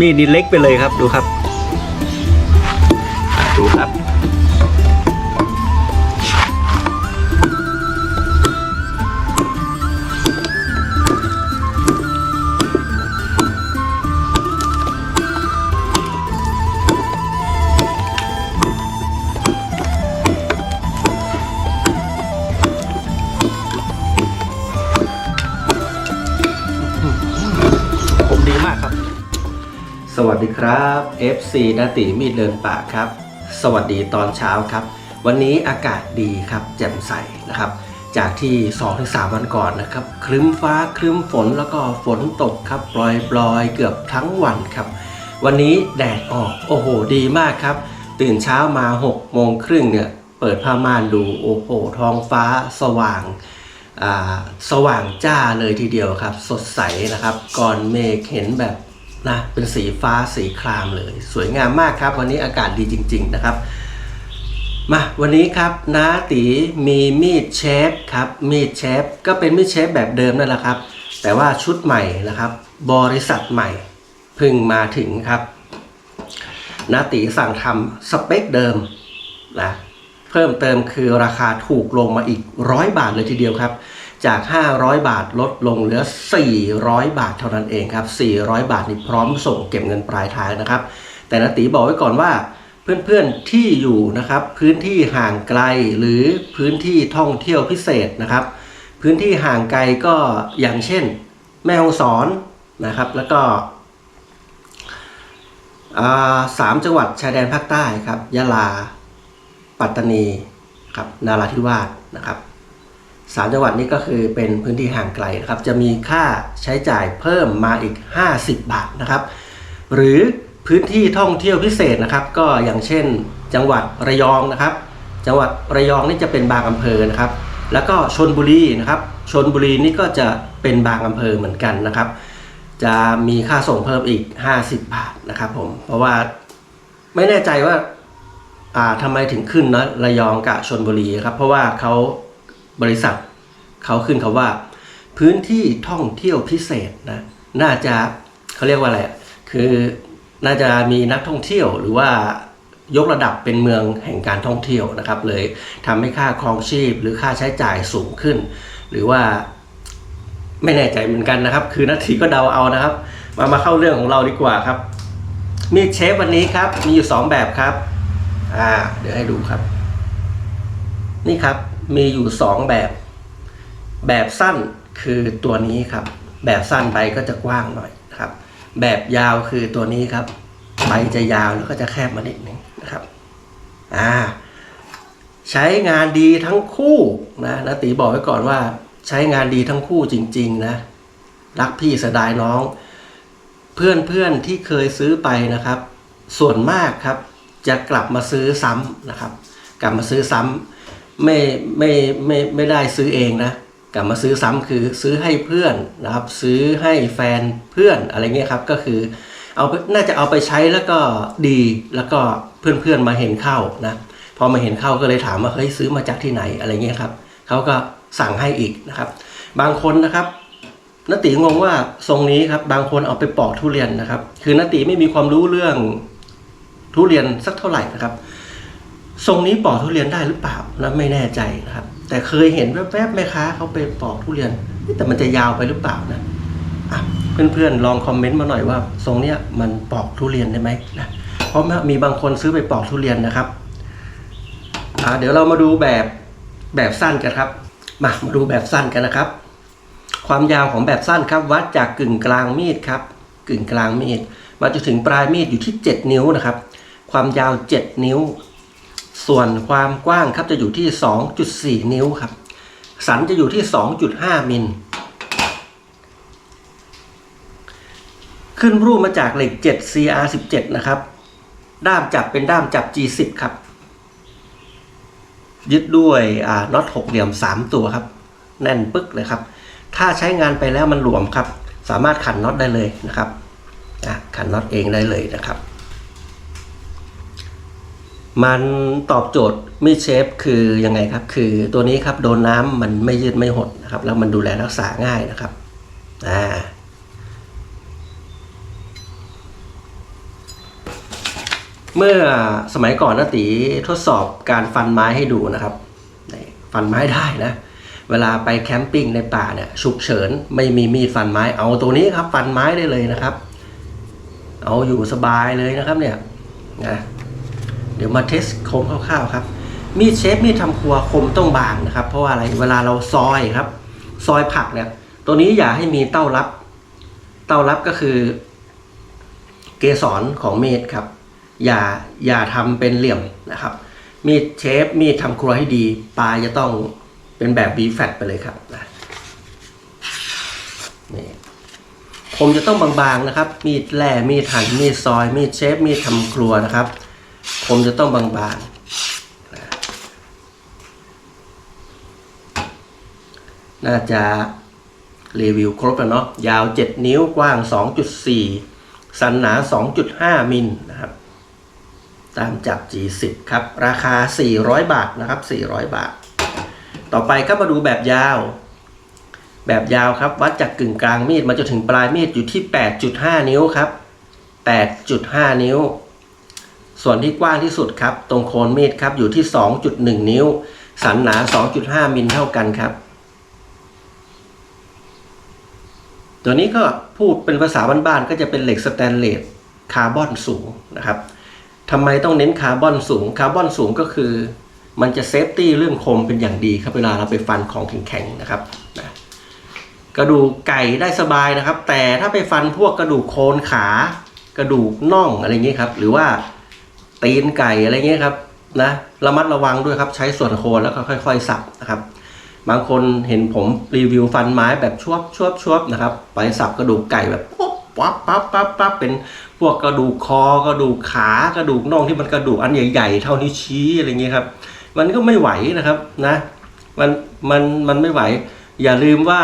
มีดนี่เล็กไปเลยครับดูครับ ดูครับ สวัสดีครับ FC นาติมีดเดินป่าครับ สวัสดีตอนเช้าครับ วันนี้อากาศดีครับ แจ่มใสนะครับ จากที่ 2-3 วันก่อนนะครับ ครึ้มฟ้าครึ้มฝนแล้วก็ฝนตกครับปลอยปลอยเกือบทั้งวันครับ วันนี้แดดออกโอ้โหดีมากครับ ตื่นเช้ามา6โมงครึ่งเนี่ย เปิดผ้าม่านดูโอ้โหท้องฟ้าสว่างสว่างจ้าเลยทีเดียวครับ สดใสนะครับ ก่อนเมฆเห็นแบบ นะเป็นสีฟ้าสีครามเลย สวยงามมากครับ วันนี้อากาศดีจริง ๆนะครับมาวันนี้ครับน้าตีมีมีดเชฟครับมีดเชฟก็เป็นมีดเชฟแบบเดิมนั่นแหละครับ แต่ว่าชุดใหม่นะครับ บริษัทใหม่พิ่งมาถึงครับน้าตีสั่งทำสเปคเดิมนะเพิ่มเติมคือราคาถูกลงมาอีกร้อยบาทเลยทีเดียวครับ จาก 500 บาทลดลงเหลือ 400 บาทเท่านั้นเองครับ 400 บาทนี่พร้อมส่งเก็บเงินปลายทางนะครับ แต่นาตีบอกไว้ก่อนว่าเพื่อนๆที่อยู่นะครับพื้นที่ห่างไกลหรือพื้นที่ท่องเที่ยวพิเศษนะครับ พื้นที่ห่างไกลก็อย่างเช่น แม่ฮ่องสอนนะครับแล้วก็สามจังหวัดชายแดนภาคใต้ครับยะลา ปัตตานีครับนาราธิวาสนะครับ สามจังหวัดนี้ก็คือเป็นพื้นที่ห่างไกลนะครับ จะมีค่าใช้จ่ายเพิ่มมาอีก 50 บาทนะครับ หรือพื้นที่ท่องเที่ยวพิเศษนะครับ ก็อย่างเช่น จังหวัดระยองนะครับ จังหวัดระยองนี่จะเป็นบางอำเภอนะครับ แล้วก็ชนบุรีนะครับชนบุรีนี่ก็จะเป็นบางอำเภอเหมือนกันนะครับ จะมีค่าส่งเพิ่มอีก 50 บาทนะครับผมเพราะว่าไม่แน่ใจว่าอ่าทำไมถึงขึ้นนะระยองกับชนบุรีครับเพราะว่าเขา บริษัทเขาขึ้นคาว่า พื้นที่ท่องเที่ยวพิเศษนะน่าจะเขาเรียกว่าอะไรอะคือน่าจะมีนักท่องเที่ยวหรือว่ายกระดับเป็นเมืองแห่งการท่องเที่ยวนะครับ เลยทำให้ค่าครองชีพ หรือค่าใช้จ่ายสูงขึ้น หรือว่าไม่แน่ใจเหมือนกันนะครับ คือนาทีก็เดาเอานะครับ มามาเข้าเรื่องของเราดีกว่าครับมีเชฟวันนี้ครับมีอยู่สองแบบครับอ่าเดี๋ยวให้ดูครับ นี่ครับ มีอยู่สองแบบ แบบสั้นคือตัวนี้ครับ แบบสั้นใบก็จะกว้างหน่อยนะครับ แบบยาวคือตัวนี้ครับใบจะยาวแล้วก็จะแคบมานิดนึงนะครับอ่าใช้งานดีทั้งคู่นะนาตีบอกไว้ก่อนว่า ใช้งานดีทั้งคู่จริง ๆ นะ รักพี่เสดายน้อง เพื่อนๆที่เคยซื้อไปนะครับ ส่วนมากครับ จะกลับมาซื้อซ้ำนะครับ กลับมาซื้อซ้ำ ไม่ไม่ไม่ไม่ได้ซื้อเองนะกลับมาซื้อซ้ำคือซื้อให้เพื่อนนะครับ ซื้อให้แฟนเพื่อนอะไรเงี้ยครับก็คือเอาน่าจะเอาไปใช้แล้วก็ดีแล้วก็เพื่อนเพื่อนๆมาเห็นเข้านะพอมาเห็นเข้าก็เลยถามว่าเฮ้ยซื้อมาจากที่ไหนอะไรเงี้ยครับเขาก็สั่งให้อีกนะครับ บางคนนะครับนติงงว่าทรงนี้ครับบางคนเอาไปปอกทุเรียนนะครับ คือนติไม่มีความรู้เรื่องทุเรียนสักเท่าไหร่นะครับ ทรงนี้ปอกทุเรียนได้หรือเปล่านะไม่แน่ใจนะครับ แต่เคยเห็นแวบๆแม่ค้าเขาไปปอกทุเรียน แต่มันจะยาวไปหรือเปล่านะะเพื่อนๆลองคอมเมนต์มาหน่อยว่า ทรงเนี้ยมันปอกทุเรียนได้ไหมนะเพราะมีบางคนซื้อไปปอกทุเรียนนะครับเดี๋ยวเรามาดูแบบแบบสั้นกันครับ มามาดูแบบสั้นกันนะครับ ความยาวของแบบสั้นครับ วัดจากกึ่งกลางมีดครับ กึ่งกลางมีดมาจนถึงปลายมีดอยู่ที่ 7 นิ้วนะครับ ความยาว 7 นิ้ว ส่วนความกว้างครับจะอยู่ที่ 2.4 นิ้วครับ สันจะอยู่ที่ 2.5 มิล ขึ้นรูปมาจากเหล็ก 7 CR17 นะครับ ด้ามจับเป็นด้ามจับ G10 ครับ ยึดด้วยน็อตหกเหลี่ยม 3 ตัวครับ แน่นปึ๊กเลยครับ ถ้าใช้งานไปแล้วมันหลวมครับ สามารถขันน็อตได้เลยนะครับขันน็อตเองได้เลยนะครับ มันตอบโจทย์มีดเชฟคือยังไงครับ คือตัวนี้ครับโดนน้ำมันไม่ยืดไม่หดนะครับ แล้วมันดูแลรักษาง่ายนะครับอ่าเมื่อสมัยก่อนนะตีทดสอบการฟันไม้ให้ดูนะครับ ฟันไม้ได้นะ เวลาไปแคมปิ้งในป่าเนี่ยฉุกเฉินไม่มีมีดฟันไม้เอาตัวนี้ครับ ฟันไม้ได้เลยนะครับ เอาอยู่สบายเลยนะครับเนี่ยนะ เดี๋ยวมาเทสคมคร่าวๆครับ มีดเชฟมีดทำครัวคมต้องบางนะครับ เพราะว่าอะไรเวลาเราซอยครับ ซอยผักเนี่ย ตัวนี้อย่าให้มีเต้ารับ เต้ารับก็คือ เกสรของมีดครับ อย่าอย่าทำเป็นเหลี่ยมนะครับ มีดเชฟมีดทำครัวให้ดีปลายจะต้องเป็นแบบบีแฟตไปเลยครับนะนี่คมจะต้องบางๆนะครับ มีดแหล่มีดหั่นมีดซอย มีดเชฟมีดทำครัวนะครับ คมจะต้องบางๆนะน่าจะรีวิวครบแล้วเนาะยาว 7 นิ้วกว้าง 2.4 สันหนา 2.5 มิลนะครับ ตามจับ G10 ครับ ราคา 400 บาทนะครับ 400 บาท ต่อไปก็มาดูแบบยาว แบบยาวครับ วัดจากกึ่งกลางมีดมาจนถึงปลายมีดอยู่ที่ 8.5 นิ้วครับ 8.5 นิ้ว ส่วนที่กว้างที่สุดครับ ตรงโคนมีดครับอยู่ที่ 2.1 นิ้ว สันหนา 2.5 มิลเท่ากันครับ ตัวนี้ก็พูดเป็นภาษาบ้านๆก็จะเป็นเหล็กสแตนเลสคาร์บอนสูงนะครับทำไมต้องเน้นคาร์บอนสูง คาร์บอนสูงก็คือ มันจะเซฟตี้เรื่องคมเป็นอย่างดีครับเวลาเราไปฟันของแข็งๆนะครับนะกระดูกไก่ได้สบายนะครับ แต่ถ้าไปฟันพวกกระดูกโคนขากระดูกน่องอะไรเงี้ยครับ หรือว่า ตีนไก่อะไรเงี้ยครับนะระมัดระวังด้วยครับใช้ส่วนโคนแล้วก็ค่อยๆ สับนะครับ บางคนเห็นผมรีวิวฟันไม้แบบชวบชวบชวบนะครับ ไปสับกระดูกไก่แบบปุ๊บปั๊บปั๊บปั๊บปั๊บเป็นพวกกระดูกคอกระดูกขากระดูกน่องที่มันกระดูกอันใหญ่ๆ เท่านิ้วชี้อะไรเงี้ยครับ มันก็ไม่ไหวนะครับนะมันมันมันไม่ไหว อย่าลืมว่า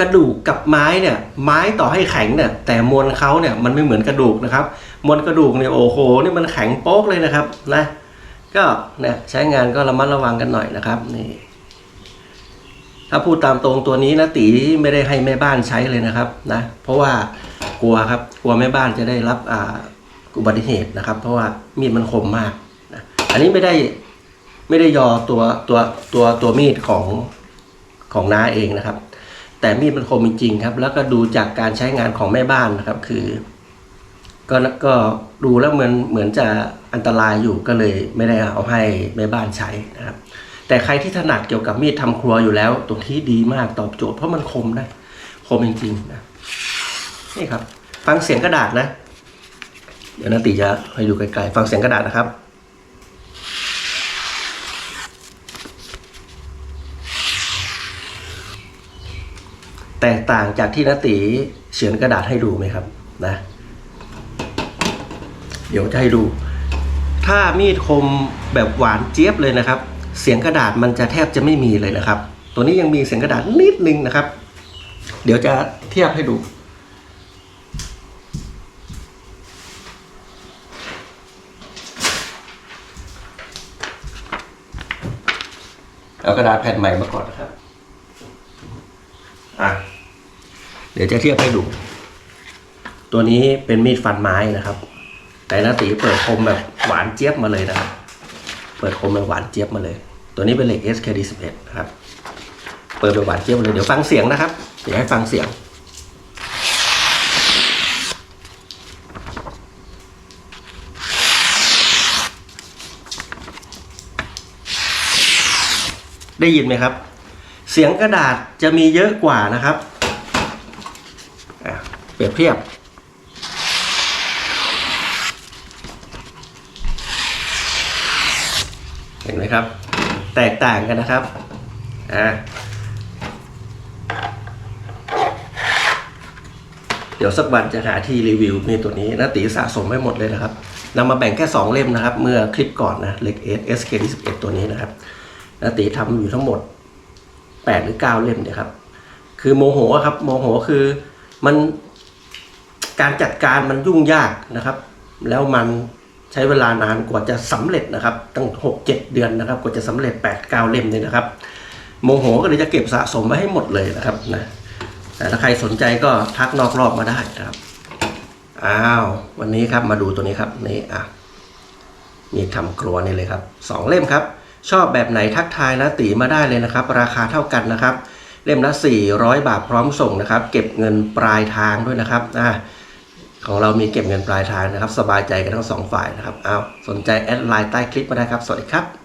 กระดูกกับไม้เนี่ย ไม้ต่อให้แข็งเนี่ย แต่มวลเขาเนี่ยมันไม่เหมือนกระดูกนะครับ มวลกระดูกเนี่ยโอ้โหนี่มันแข็งโป๊กเลยนะครับนะก็เนี่ยใช้งานก็ระมัดระวังกันหน่อยนะครับนี่ถ้าพูดตามตรงตัวนี้นะตีไม่ได้ให้แม่บ้านใช้เลยนะครับนะเพราะว่ากลัวครับกลัวแม่บ้านจะได้รับอ่าอุบัติเหตุนะครับ เพราะว่ามีดมันคมมากนะอันนี้ไม่ได้ไม่ได้ยอตัวตัวตัวตัวมีดของของน้าเองนะครับ แต่มีดมันคมจริงๆครับ แล้วก็ดูจากการใช้งานของแม่บ้านนะครับ คือ ก็ก็ดูแล้วเหมือนเหมือนจะอันตรายอยู่ก็เลยไม่ได้เอาให้แม่บ้านใช้นะครับ แต่ใครที่ถนัดเกี่ยวกับมีดทำครัวอยู่แล้ว ตรงที่ดีมากตอบโจทย์เพราะมันคมนะคมจริงๆนะนี่ครับ ฟังเสียงกระดาษนะ เดี๋ยวนาติจะให้ดูไกลๆฟังเสียงกระดาษนะครับแตกต่างจากที่นาติเฉือนกระดาษให้ดูไหมครับนะ เดี๋ยวจะให้ดู ถ้ามีดคมแบบหวานเจี๊ยบเลยนะครับ เสียงกระดาษมันจะแทบจะไม่มีเลยนะครับ ตัวนี้ยังมีเสียงกระดาษนิดนึงนะครับ เดี๋ยวจะเทียบให้ดูเอากระดาษแผ่นใหม่มาก่อนนะครับ อะ เดี๋ยวจะเทียบให้ดู ตัวนี้เป็นมีดฟันไม้นะครับ แต่นาตีเปิดคมแบบหวานเจี๊ยบมาเลยนะครับ เปิดคมแบบหวานเจี๊ยบมาเลย ตัวนี้เป็นเหล็ก SKD 11 นะครับ เปิดแบบหวานเจี๊ยบมาเลยเดี๋ยวฟังเสียงนะครับ เดี๋ยวให้ฟังเสียงได้ยินไหมครับ เสียงกระดาษจะมีเยอะกว่านะครับ เปรียบเทียบ ห็นไหมครับ แตกต่างกันนะครับอ่าเดี๋ยวสักวันจะหาที่รีวิวมีตัวนี้นะตีสะสมไว้หมดเลยนะครับนำมาแบ่งแค่ 2 เล่มนะครับ เมื่อคลิปก่อนนะเล็กเอส SK 11ตัวนี้นะครับนะตีทำอยู่ทั้งหมด 8 หรือ 9 เล่มเนี่ยครับ คือโมโหครับโมโหคือมันการจัดการมันยุ่งยากนะครับ แล้วมัน ใช้เวลานานกว่าจะสำเร็จนะครับ ตั้งหกเจ็ดเดือนนะครับ กว่าจะสำเร็จแปดเก้าเล่มเนี่ยนะครับ โมโหก็เลยจะเก็บสะสมไว้ให้หมดเลยนะครับนะแต่ถ้าใครสนใจก็ทักนอกรอบมาได้นะครับอ้าววันนี้ครับมาดูตัวนี้ครับนี่อะมีทำครัวนี่เลยครับสองเล่มครับ ชอบแบบไหนทักทายนะตีมาได้เลยนะครับ ราคาเท่ากันนะครับ เล่มละ 400 บาทพร้อมส่งนะครับ เก็บเงินปลายทางด้วยนะครับอ่า ของเรามีเก็บเงินปลายทางนะครับ สบายใจกันทั้งสองฝ่ายนะครับเอาสนใจแอดไลน์ใต้คลิปมาได้ครับ สวัสดีครับ